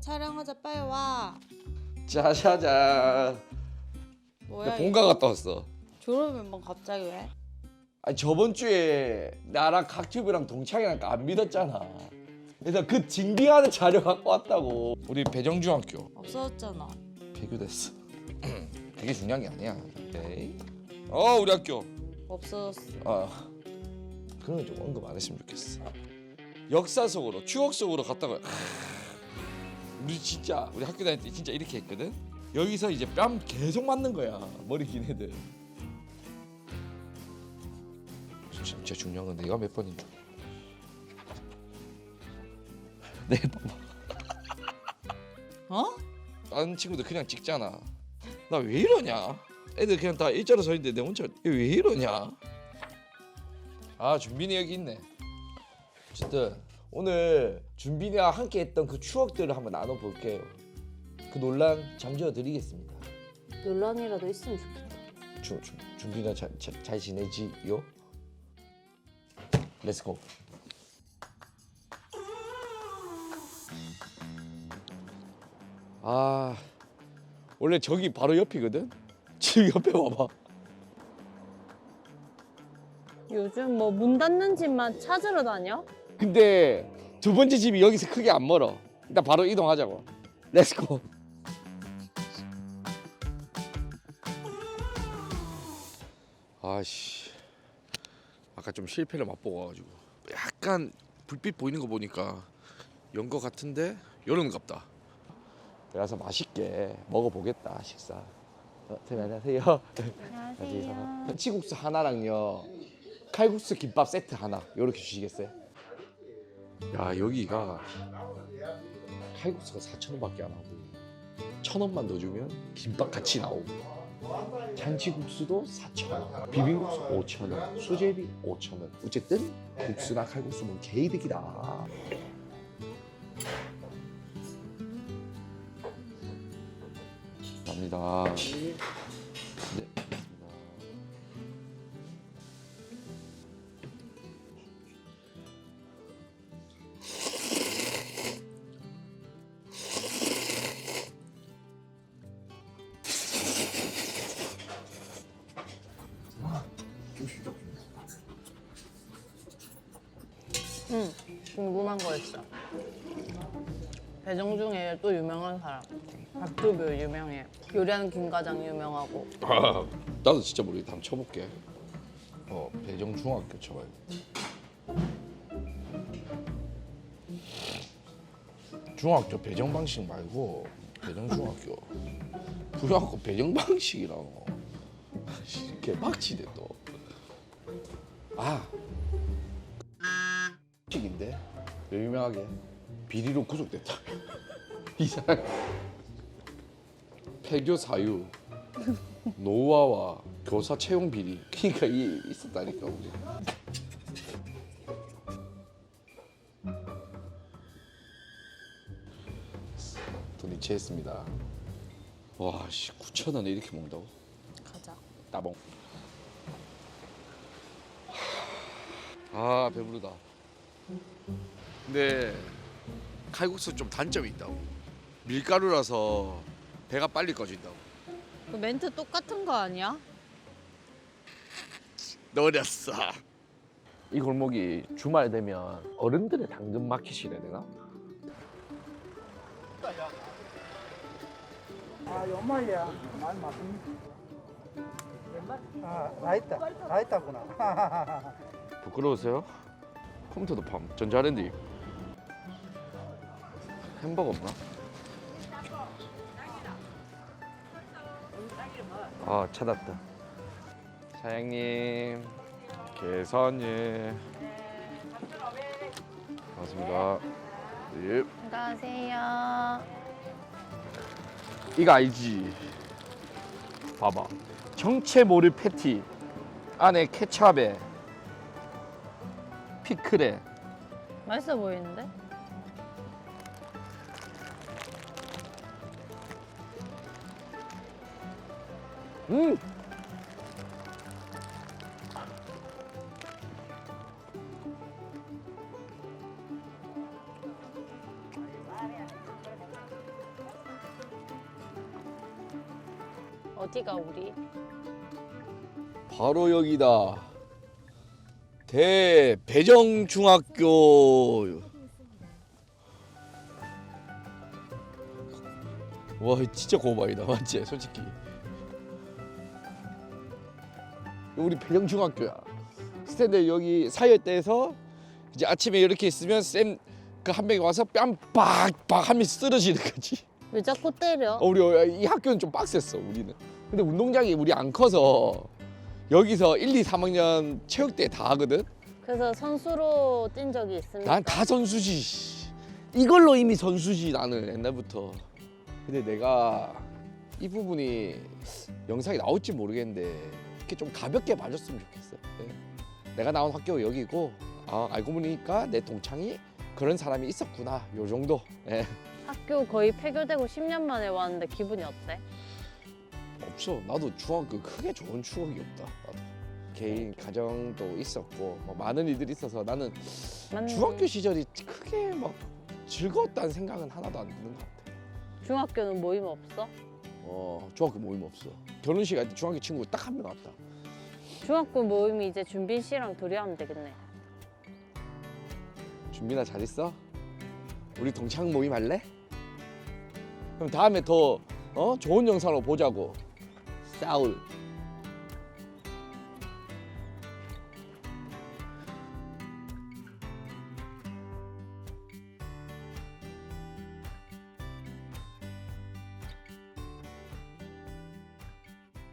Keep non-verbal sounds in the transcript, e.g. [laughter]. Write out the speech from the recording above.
촬영하자 빨리 와. 짜자잔. 뭐야? 나 이거? 본가 갔다 왔어. 졸업 멤버 갑자기 왜? 아니 저번 주에 나랑 각튜브랑 동창이라니까 안 믿었잖아. 그래서 그 징빙하는 자료 갖고 왔다고. 우리 배정중학교 없어졌잖아. 폐교됐어. [clears throat] 그게 중요한 게 아니야. 오케이. 어 우리 학교. 없어졌어. 아 그런 거 좀 언급 안 했으면 좋겠어. 역사 속으로 추억 속으로 갔다가 우리 진짜 우리 학교 다닐 때 진짜 이렇게 했거든. 여기서 이제 뺨 계속 맞는 거야 머리 긴 애들. 진짜 중요한 건 내가 몇 번인 줄. 내 봐봐. 어? 다른 친구들 그냥 찍잖아. 나 왜 이러냐? 애들 그냥 다 일자로 서 있는데 내 혼자 왜 이러냐? 아 준빈이 여기 있네. 어쨌든 오늘 준빈이와 함께 했던 그 추억들을 한번 나눠볼게요. 그 논란 잠재워 드리겠습니다. 논란이라도 있으면 좋겠다. 주, 주, 준빈아 잘, 잘, 잘 지내지요? 렛츠고. 아 원래 저기 바로 옆이거든. [laughs] 지금 옆에 봐봐. 요즘 뭐 문 닫는 집만 찾으러 다녀? 근데 두 번째 집이 여기서 크게 안 멀어. 일단 바로 이동하자고. 렛츠고. 아씨, 아까 좀 실패를 맛보고 가지고 약간 불빛 보이는 거 보니까 연거 같은데 여름 같다. 그래서 맛있게 먹어보겠다 식사. 어, 선생님 안녕하세요. 안녕하세요. 김치국수 하나랑요. 칼국수 김밥 세트 하나 요렇게 주시겠어요? 야 여기가 칼국수가 4천 원밖에 안 하고 천 원만 더 주면 김밥 같이 나오고. 잔치국수도 4천 원 비빔국수 5천 원 수제비 5천 원. 어쨌든 국수나 칼국수는 개이득이다. 감사합니다. 응, 궁금한 거 있어. 배정 중에 또 유명한 사람. 박두뷰 유명해. 요리하는 김과장 유명하고. 아, 나도 진짜 모르겠다. 한번 쳐볼게. 어, 배정 중학교 쳐봐요. 중학교 배정 방식 말고 배정 중학교. 중학교 배정 방식이라고. 개박치대 또. 아, 식인데 왜 유명하게 비리로 구속됐다. [laughs] 이 사람 폐교 사유. 노화와 교사 채용 비리 그러니까 이 있었다니까 우리 돈 이체했습니다 와씨 9천 원에 이렇게 먹는다고? 가자. 따봉 아 배부르다 근데 칼국수 좀 단점이 있다고 밀가루라서 배가 빨리 꺼진다고 그 멘트 똑같은 거 아니야? 노렸어. 이 골목이 주말 되면 어른들의 당근 마켓이라 되나? 아, 연말이야. 말 맞습니다. 아, 라이타, 라이타구나. [laughs] 부끄러우세요? 컴퓨터도 팜. 전자레인지. 햄버거 없나? 아 찾았다. 사장님, 계산예. 반갑습니다. 예. 안녕하세요. 이거 알지? 봐봐. 정체 모를 패티 안에 케찹에 피클에 맛있어 보이는데? 음! 어디가 우리? 바로 여기다. 대배정중학교. 와 진짜 고마이다 맞지 솔직히. 우리 배정중학교야. 스탠드 여기 사이에서 이제 아침에 이렇게 있으면 쌤 그 한 명이 와서 뺨 빡빡 하면 쓰러지는 거지. 왜 자꾸 때려? 어, 우리 이 학교는 좀 빡셌어 우리는. 근데 운동장이 우리 안 커서 여기서 1, 2, 3학년 체육대회 다 하거든. 그래서 선수로 뛴 적이 있습니까? 난 다 선수지. 씨. 이걸로 이미 선수지 나는 옛날부터. 근데 내가 이 부분이 영상이 나올지 모르겠는데 이렇게 좀 가볍게 봐줬으면 좋겠어. 네. 내가 나온 학교 여기고 아, 알고 보니까 내 동창이 그런 사람이 있었구나. 요 정도. 예. 학교 거의 폐교되고 10년 만에 왔는데 기분이 어때? 없어. 나도 중학교 크게 좋은 추억이 없다. 나도. 개인 가정도 있었고 뭐 많은 일들이 있어서 나는 맞네. 중학교 시절이 크게 막 즐거웠다는 생각은 하나도 안 드는 것 같아. 중학교는 모임 없어? 어 중학교 모임 없어. 결혼식 할때 중학교 친구 딱 한 명 왔다. 중학교 모임이 이제 준빈 씨랑 둘이 하면 되겠네. 준빈아 잘 있어? 우리 동창 모임 할래? 그럼 다음에 더 어? 좋은 영상으로 보자고. foul